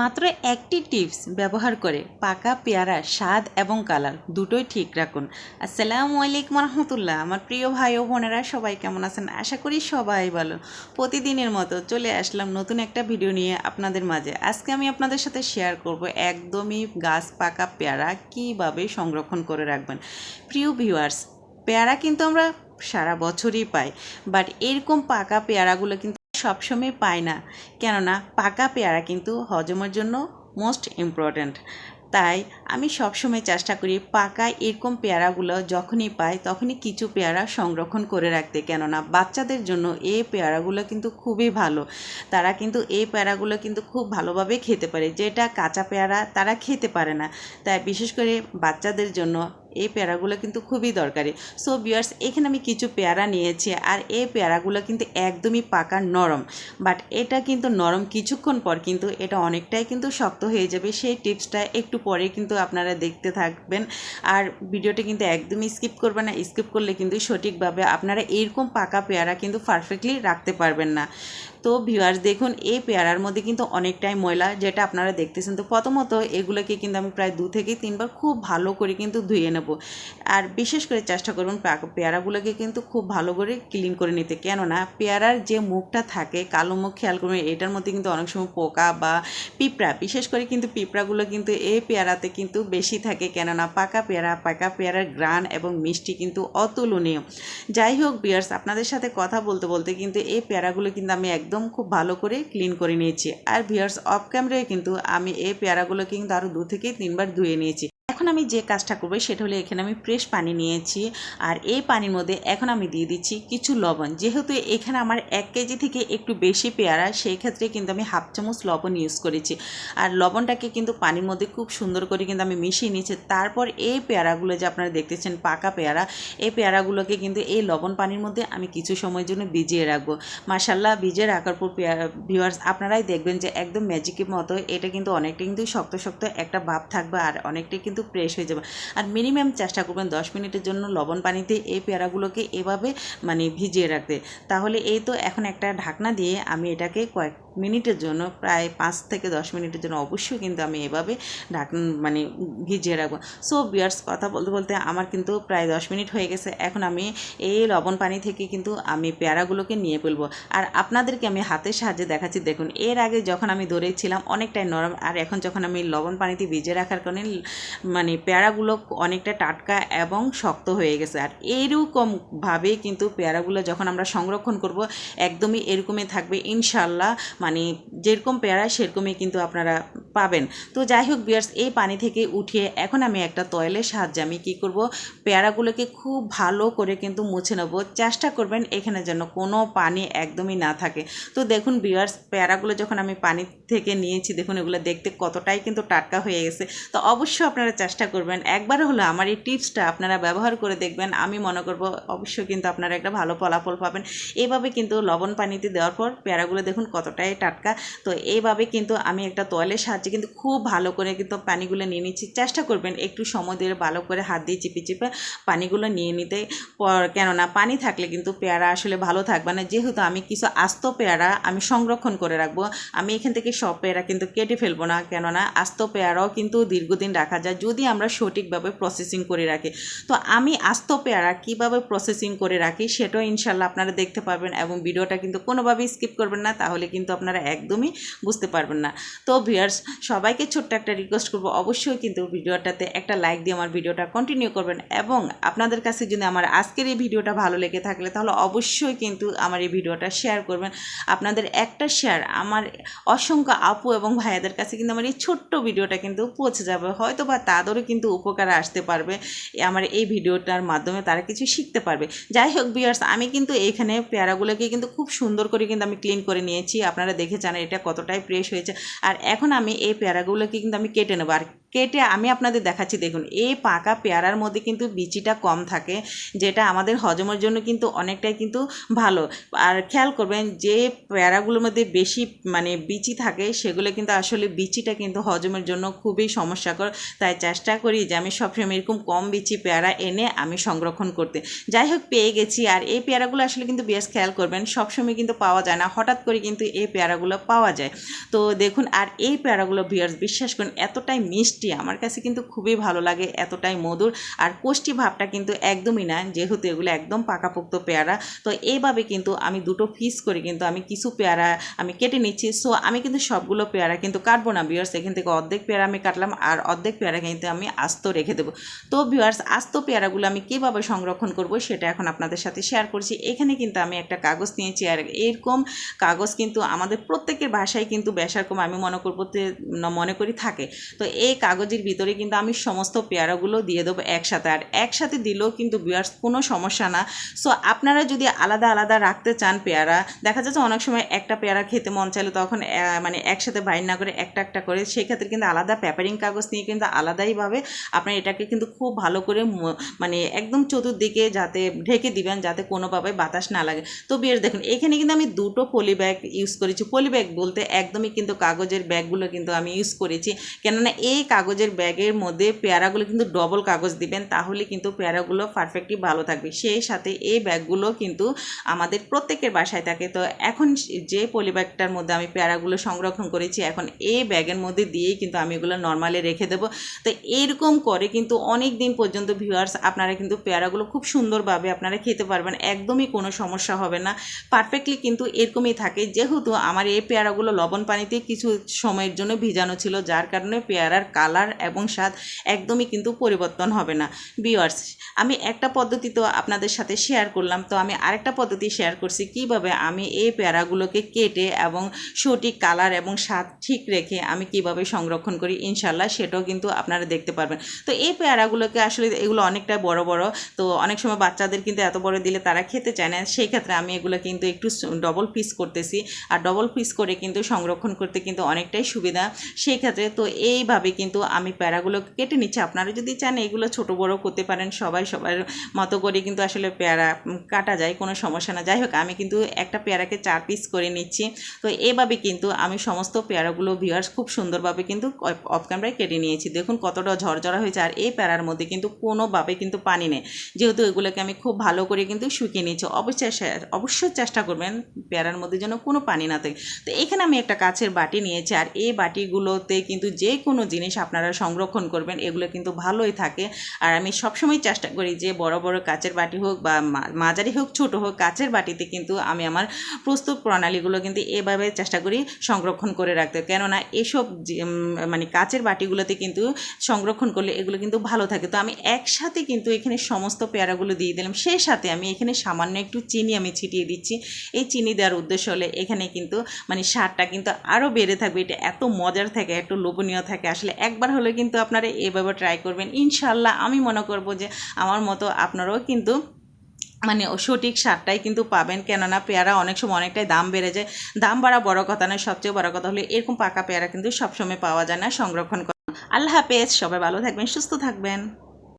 মাত্র একটি টিপস ব্যবহার করে পাকা পেয়ারা, স্বাদ এবং কালার দুটোই ঠিক রাখুন। আসসালামু আলাইকুম রহমতুল্লাহ। আমার প্রিয় ভাই ও বোনেরা, সবাই কেমন আছেন? আশা করি সবাই ভালো। প্রতিদিনের মতো চলে আসলাম নতুন একটা ভিডিও নিয়ে আপনাদের মাঝে। আজকে আমি আপনাদের সাথে শেয়ার করব একদমই গাছ পাকা পেয়ারা কীভাবে সংরক্ষণ করে রাখবেন। প্রিয় ভিউয়ার্স পেয়ারা কিন্তু আমরা সারা বছরই পাই বাট এরকম পাকা পেয়ারাগুলো কিন্তু সবসময় পাই না। কেননা পাকা পেয়ারা কিন্তু হজমের জন্য মোস্ট ইম্পর্ট্যান্ট তাই আমি সবসময় চেষ্টা করি পাকা এরকম পেয়ারাগুলো যখনই পাই তখনই কিছু পেয়ারা সংরক্ষণ করে রাখতে। কেননা বাচ্চাদের জন্য এই পেয়ারাগুলো কিন্তু খুবই ভালো। তারা কিন্তু এই পেয়ারাগুলো কিন্তু খুব ভালোভাবে খেতে পারে। যেটা কাঁচা পেয়ারা তারা খেতে পারে না। তাই বিশেষ করে বাচ্চাদের জন্য এই পেয়ারাগুলো কিন্তু খুবই দরকারি। সো বিয়ার্স এখানে আমি কিছু পেয়ারা নিয়েছি আর এই পেয়ারাগুলো কিন্তু একদমই পাকা নরম। বাট এটা কিন্তু নরম কিছুক্ষণ পর কিন্তু এটা অনেকটাই কিন্তু শক্ত হয়ে যাবে। সেই টিপসটা একটু পরে কিন্তু আপনারা দেখতে থাকবেন। আর ভিডিওটা কিন্তু একদমই স্কিপ করবেন না। স্কিপ করলে কিন্তু সঠিকভাবে আপনারা এরকম পাকা পেয়ারা কিন্তু পারফেক্টলি রাখতে পারবেন না। তো ভিউয়ার্স দেখুন, এই পেয়ারার মধ্যে কিন্তু অনেকটাই ময়লা যেটা আপনারা দেখতেছেন। তো প্রথমত এগুলোকে কিন্তু আমি প্রায় দু থেকে তিনবার খুব ভালো করে কিন্তু ধুয়ে নেব। আর বিশেষ করে চেষ্টা করুন পেয়ারাগুলোকে কিন্তু খুব ভালো করে ক্লিন করে নিতে। কেননা পেয়ারার যে মুখটা থাকে, কালো মুখ, খেয়াল করুন এটার মধ্যে কিন্তু অনেক সময় পোকা বা পিঁপড়া, বিশেষ করে কিন্তু পিঁপড়াগুলো কিন্তু এই পেয়ারাতে কিন্তু বেশি থাকে। কেননা পাকা পেয়ারা, পাকা পেয়ারার গ্রান এবং মিষ্টি কিন্তু অতুলনীয়। যাই হোক বিয়ার্স আপনাদের সাথে কথা বলতে বলতে কিন্তু এই পেয়ারাগুলো কিন্তু আমি একদম খুব ভালো করে ক্লিন করে নিয়েছি। আর ভিয়ার্স অফ ক্যামেরায় কিন্তু আমি এই পেয়ারাগুলো কিন্তু আরও দু থেকে তিনবার ধুয়ে নিয়েছি। এখন আমি যে কাজটা করব সেটা হলো এখানে আমি ফ্রেশ পানি নিয়েছি। আর এই পানির মধ্যে এখন আমি দিয়ে দিচ্ছি কিছু লবণ। যেহেতু এখানে আমার এক কেজি থেকে একটু বেশি পেয়ারা, সেই ক্ষেত্রে কিন্তু আমি হাফ চামচ লবণ ইউজ করেছি। আর লবণটাকে কিন্তু পানির মধ্যে খুব সুন্দর করে কিন্তু আমি মিশিয়ে নিয়েছি। তারপর এই পেয়ারাগুলো যে আপনারা দেখতেছেন, পাকা পেয়ারা, এই পেয়ারাগুলোকে কিন্তু এই লবণ পানির মধ্যে আমি কিছু সময়ের জন্য ভিজিয়ে রাখব। মাসাল্লাহ ভিজিয়ে রাখার পর ভিউয়ার্স আপনারাই দেখবেন যে একদম ম্যাজিকের মতো। এটা কিন্তু অনেকটা কিন্তু শক্ত শক্ত একটা ভাব থাকবে। আর অনেকটাই কিন্তু ফ্রেশ হয়ে যাবে। আর মিনিমাম চেষ্টা করবেন দশ মিনিটের জন্য লবণ পানিতে এই পেয়ারাগুলোকে এভাবে মানে ভিজিয়ে রাখতে। তাহলে এই তো এখন একটা ঢাকনা দিয়ে আমি এটাকে কয়েক মিনিটের জন্য, প্রায় পাঁচ থেকে দশ মিনিটের জন্য অবশ্যই কিন্তু আমি এভাবে ঢাকন মানে ভিজিয়ে রাখব। সো বিয়ার্স কথা বলতে বলতে আমার কিন্তু প্রায় দশ মিনিট হয়ে গেছে। এখন আমি এই লবণ পানি থেকে কিন্তু আমি পেয়ারাগুলোকে নিয়ে ফেলব। আর আপনাদেরকে আমি হাতের সাহায্যে দেখাচ্ছি, দেখুন, এর আগে যখন আমি ধরেছিলাম অনেকটাই নরম, আর এখন যখন আমি লবণ পানিতে ভিজে রাখার কারণে মানে পেয়ারাগুলো অনেকটা টাটকা এবং শক্ত হয়ে গেছে। আর এইরকমভাবে কিন্তু পেয়ারাগুলো যখন আমরা সংরক্ষণ করব, একদমই এরকমই থাকবে। ইনশাল্লাহ মানে যেরকম পেয়ারা, সেরকমই কিন্তু আপনারা পাবেন। তো যাই হোক বিয়ার্স এই পানি থেকে উঠিয়ে এখন আমি একটা তয়েলের সাহায্যে আমি কী করব? পেয়ারাগুলোকে খুব ভালো করে কিন্তু মুছে নেব। চেষ্টা করবেন এখানে যেন কোনো পানি একদমই না থাকে। তো দেখুন বিয়ার্স পেয়ারাগুলো যখন আমি পানি থেকে নিয়েছি, দেখুন এগুলো দেখতে কতটাই কিন্তু টাটকা হয়ে গেছে। তো অবশ্যই আপনারা চেষ্টা করবেন। একবার হলো আমার এই টিপসটা আপনারা ব্যবহার করে দেখবেন। আমি মনে করব অবশ্যই কিন্তু আপনারা একটা ভালো ফলাফল পাবেন। এভাবে কিন্তু লবণ পানিতে দেওয়ার পর পেয়ারাগুলো দেখুন কতটাই টাটকা। তো এইভাবে কিন্তু আমি একটা তোয়ালের সাহায্যে কিন্তু খুব ভালো করে কিন্তু পানিগুলো নিয়ে নিচ্ছি। চেষ্টা করবেন একটু সময় দিয়ে ভালো করে হাত দিয়ে চিপে চিপে পানিগুলো নিয়ে নিতে। পর কেননা পানি থাকলে কিন্তু পেয়ারা আসলে ভালো থাকবে না। যেহেতু আমি কিছু আস্ত পেয়ারা আমি সংরক্ষণ করে রাখব। আমি এখান থেকে সব পেয়ারা কিন্তু কেটে ফেলব না। কেননা আস্ত পেয়ারাও কিন্তু দীর্ঘদিন রাখা যায়। যদি আমরা সঠিকভাবে প্রসেসিং করে রাখি। তো আমি আস্ত পেয়ারা কীভাবে প্রসেসিং করে রাখি সেটাও ইনশাল্লাহ আপনারা দেখতে পারবেন এবং ভিডিওটা কিন্তু কোনোভাবেই স্কিপ করবেন না। তাহলে কিন্তু আপনারা একদমই বুঝতে পারবেন না। তো ভিউয়ার্স সবাইকে ছোট্ট একটা রিকোয়েস্ট করব। অবশ্যই কিন্তু ভিডিওটাতে একটা লাইক দিয়ে আমার ভিডিওটা কন্টিনিউ করবেন এবং আপনাদের কাছে যদি আমার আজকের এই ভিডিওটা ভালো লেগে থাকলে, তাহলে অবশ্যই কিন্তু আমার এই ভিডিওটা শেয়ার করবেন। আপনাদের একটা শেয়ার আমার অসংখ্য আপু এবং ভাইয়াদের কাছে কিন্তু আমার এই ছোট্ট ভিডিওটা কিন্তু পৌঁছে যাবে। হয়তো বা তাদেরও কিন্তু উপকারে আসতে পারবে, আমার এই ভিডিওটার মাধ্যমে তারা কিছু শিখতে পারবে। যাই হোক বিয়ার্স আমি কিন্তু এইখানে পেয়ারাগুলোকে কিন্তু খুব সুন্দর করে কিন্তু আমি ক্লিন করে নিয়েছি। আপনারা দেখে জানেন এটা কতটাই ফ্রেশ হয়েছে। আর এখন আমি এই পেয়ারাগুলোকে কিন্তু আমি কেটে নেব। আর কেটে আমি আপনাদের দেখাচ্ছি, দেখুন, এই পাকা পেয়ারার মধ্যে কিন্তু বিচিটা কম থাকে, যেটা আমাদের হজমের জন্য কিন্তু অনেকটাই কিন্তু ভালো। আর খেয়াল করবেন যে পেয়ারাগুলোর মধ্যে বেশি মানে বিচি থাকে, সেগুলো কিন্তু আসলে বিচিটা কিন্তু হজমের জন্য খুবই সমস্যাকর। তাই চেষ্টা করি যে আমি সবসময় এরকম কম বিচি পেয়ারা এনে আমি সংরক্ষণ করতে। যাই হোক, পেয়ে গেছি। আর এই পেয়ারাগুলো আসলে কিন্তু বেশ খেয়াল করবেন, সবসময় কিন্তু পাওয়া যায় না, হঠাৎ করে কিন্তু এই পেয়ারাগুলো পাওয়া যায়। তো দেখুন, আর এই পেয়ারাগুলো বিয়ার্স বিশ্বাস করুন, এতটাই মিষ্টি আমার কাছে কিন্তু খুবই ভালো লাগে, এতটাই মধুর। আর পুষ্টি ভাবটা কিন্তু একদমই না, যেহেতু এগুলো একদম পাকাপোক্ত পেয়ারা। তো এইভাবে কিন্তু আমি দুটো ফিস করে কিন্তু আমি কিছু পেয়ারা আমি কেটে নিচ্ছি। সো আমি কিন্তু সবগুলো পেয়ারা কিন্তু কাটবো না বিয়ার্স এখান থেকে অর্ধেক পেয়ারা আমি কাটলাম আর অর্ধেক পেয়ারা কিন্তু আমি আস্ত রেখে দেবো। তো ভিউয়ার্স আস্ত পেয়ারাগুলো আমি কীভাবে সংরক্ষণ করব সেটা এখন আপনাদের সাথে শেয়ার করছি। এখানে কিন্তু আমি একটা কাগজ নিয়েছি আর এরকম কাগজ কিন্তু আমাদের প্রত্যেকের ভাষায় কিন্তু বেশারকম আমি মনে করব মনে করি থাকে। তো এই কাগজের ভিতরে কিন্তু আমি সমস্ত পেয়ারাগুলো দিয়ে দেবো একসাথে। আর একসাথে দিলেও কিন্তু ভিউয়ার্স কোনো সমস্যা না। সো আপনারা যদি আলাদা আলাদা রাখতে চান পেয়ারা, দেখা যাচ্ছে অনেক সময় একটা পেয়ারা খেতে মন চাইলে তখন মানে একসাথে বাইর না করে একটা একটা করে, সেক্ষেত্রে কিন্তু আলাদা পেপারিং কাগজ নিয়ে কিন্তু আলাদাইভাবে আপনার এটাকে কিন্তু খুব ভালো করে মানে একদম চতুর্দিকে যাতে ঢেকে দিবেন, যাতে কোনোভাবে বাতাস না লাগে। তো বেশ দেখুন, এখানে কিন্তু আমি দুটো পলি ব্যাগ ইউজ করেছি। পলি ব্যাগ বলতে একদমই কিন্তু কাগজের ব্যাগগুলো কিন্তু আমি ইউজ করেছি। কেননা এই কাগজের ব্যাগের মধ্যে পেয়ারাগুলো কিন্তু ডবল কাগজ দিবেন, তাহলে কিন্তু পেয়ারাগুলো পারফেক্টলি ভালো থাকবে। সেই সাথে এই ব্যাগগুলো কিন্তু আমাদের প্রত্যেকের বাসায় থাকে। তো এখন যে পলি ব্যাগটার মধ্যে আমি পেয়ারাগুলো সংরক্ষণ করেছি, এখন এই ব্যাগের মধ্যে দিয়েই কিন্তু আমি এগুলো নর্মালি রেখে দেবো। তো এরকম করে কিন্তু অনেক দিন পর্যন্ত ভিউয়ার্স আপনারা কিন্তু পেয়ারাগুলো খুব সুন্দরভাবে আপনারা খেতে পারবেন, একদমই কোনো সমস্যা হবে না। পারফেক্টলি কিন্তু এরকমই থাকে। যেহেতু আমার এই পেয়ারাগুলো লবণ পানিতে কিছু সময়ের জন্য ভিজানো ছিল, যার কারণে পেয়ারার কালার এবং স্বাদ একদমই কিন্তু পরিবর্তন হবে না। বিওয়ার্স আমি একটা পদ্ধতি তো আপনাদের সাথে শেয়ার করলাম, তো আমি আরেকটা পদ্ধতি শেয়ার করছি কীভাবে আমি এই পেয়ারাগুলোকে কেটে এবং সঠিক কালার এবং স্বাদ ঠিক রেখে আমি কীভাবে সংরক্ষণ করি ইনশাল্লাহ সেটাও কিন্তু আপনারা দেখতে পারবেন। তো এই পেয়ারাগুলোকে আসলে এগুলো অনেকটা বড় বড়, তো অনেক সময় বাচ্চাদের কিন্তু এত বড় দিলে তারা খেতে চায় না, সেই ক্ষেত্রে আমি এগুলো কিন্তু একটু ডবল পিস করতেছি। আর ডবল পিস করে কিন্তু সংরক্ষণ করতে কিন্তু অনেকটাই সুবিধা, সেই ক্ষেত্রে তো এইভাবে কিন্তু আমি পেয়ারাগুলো কেটে নিচ্ছি। আপনারা যদি চান এগুলো ছোট বড় করতে পারেন, সবাই সবার মতো করে কিন্তু আসলে পেয়ারা কাটা যায়, কোনো সমস্যা না। যাই হোক, আমি কিন্তু একটা পেয়ারাকে চার পিস করে নিচ্ছি। তো এভাবে কিন্তু আমি সমস্ত পেয়ারাগুলো ভিউয়ার্স খুব সুন্দরভাবে কিন্তু অফ ক্যামেরায় কেটে নিয়েছি। দেখুন কতটা ঝরঝরা হয়েছে আর এই প্যারার মধ্যে কিন্তু কোনোভাবে কিন্তু পানি নেই। যেহেতু এগুলোকে আমি খুব ভালো করে কিন্তু শুকিয়ে নিয়েছি, অবশ্যই অবশ্যই চেষ্টা করবেন পেয়ারার মধ্যে যেন কোনো পানি না থাকে। তো এখানে আমি একটা কাছের বাটি নিয়েছি আর এই বাটিগুলোতে কিন্তু যে কোনো জিনিস আপনারা সংরক্ষণ করবেন, এগুলো কিন্তু ভালোই থাকে। আর আমি সবসময় চেষ্টা করি যে বড় বড় কাচের বাটি হোক বা মাঝারি হোক, ছোট হোক, কাচের বাটিতে কিন্তু আমি আমার প্রস্তুত প্রণালীগুলো কিন্তু এভাবে চেষ্টা করি সংরক্ষণ করে রাখতে। কেননা এসব মানে কাচের বাটিগুলোতে কিন্তু সংরক্ষণ করলে এগুলো কিন্তু ভালো থাকে। তো আমি একসাথে কিন্তু এখানে সমস্ত পেয়ারাগুলো দিয়ে দিলাম। সেই সাথে আমি এখানে সামান্য একটু চিনি আমি ছিটিয়ে দিচ্ছি। এই চিনি দেওয়ার উদ্দেশ্য হলে এখানে কিন্তু মানে স্বাদটা কিন্তু আরও বেড়ে থাকবে। এটা এত মজার থাকে, এত লোভনীয় থাকে। আসলে একবার হলে কিন্তু আপনারা এভাবে ট্রাই করবেন। ইনশাল্লাহ আমি মনে করব যে আমার মতো আপনারাও কিন্তু মানে সঠিক সারটাই কিন্তু পাবেন। কেননা পেয়ারা অনেক সময় অনেকটাই দাম বেড়ে যায়। দাম বাড়া বড় কথা নয়, সবচেয়ে বড় কথা হলে এরকম পাকা পেয়ারা কিন্তু সবসময় পাওয়া যায় না সংরক্ষণ আল্লাহ হাফেজ, সবাই ভালো থাকবেন, সুস্থ থাকবেন।